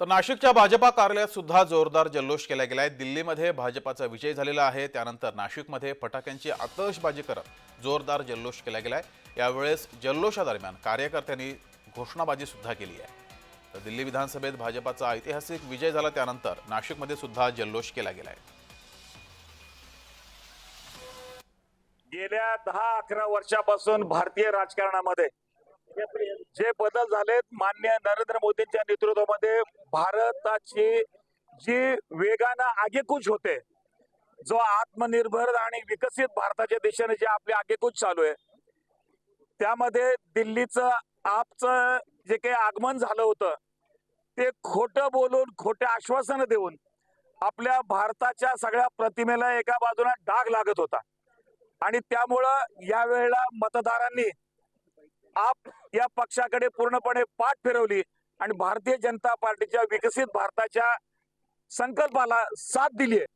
तर नाशिकच्या भाजपा कार्यालयात सुद्धा जोरदार जल्लोष केला गेलाय दिल्लीमध्ये भाजपाचा विजय झालेला आहे. त्यानंतर नाशिकमध्ये फटाक्यांची आतषबाजी करत जोरदार जल्लोष केला गेलाय यावेळेस जल्लोषादरम्यान कार्यकर्त्यांनी घोषणाबाजी सुद्धा केली आहे. तर दिल्ली विधानसभेत भाजपाचा ऐतिहासिक विजय झाला. त्यानंतर नाशिकमध्ये सुद्धा जल्लोष केला गेलाय गेल्या दहा अकरा वर्षापासून भारतीय राजकारणामध्ये जे बदल झालेत मान्य नरेंद्र मोदींच्या नेतृत्वामध्ये भारताची जी वेगानं आगेकूच होते जो आत्मनिर्भर आणि विकसित भारताच्या दिशेने जे आपली आगेकूच चालू आहे त्यामध्ये दिल्लीचं आपचं जे काही आगमन झालं होतं ते खोटं बोलून खोटे आश्वासनं देऊन आपल्या भारताच्या सगळ्या प्रतिमेला एका बाजूला डाग लागत होता. आणि त्यामुळं यावेळेला मतदारांनी आप या पक्षाकडे पूर्णपणे पाठ फिरवली आणि भारतीय जनता पार्टीच्या विकसित भारताच्या संकल्पाला साथ दिली आहे.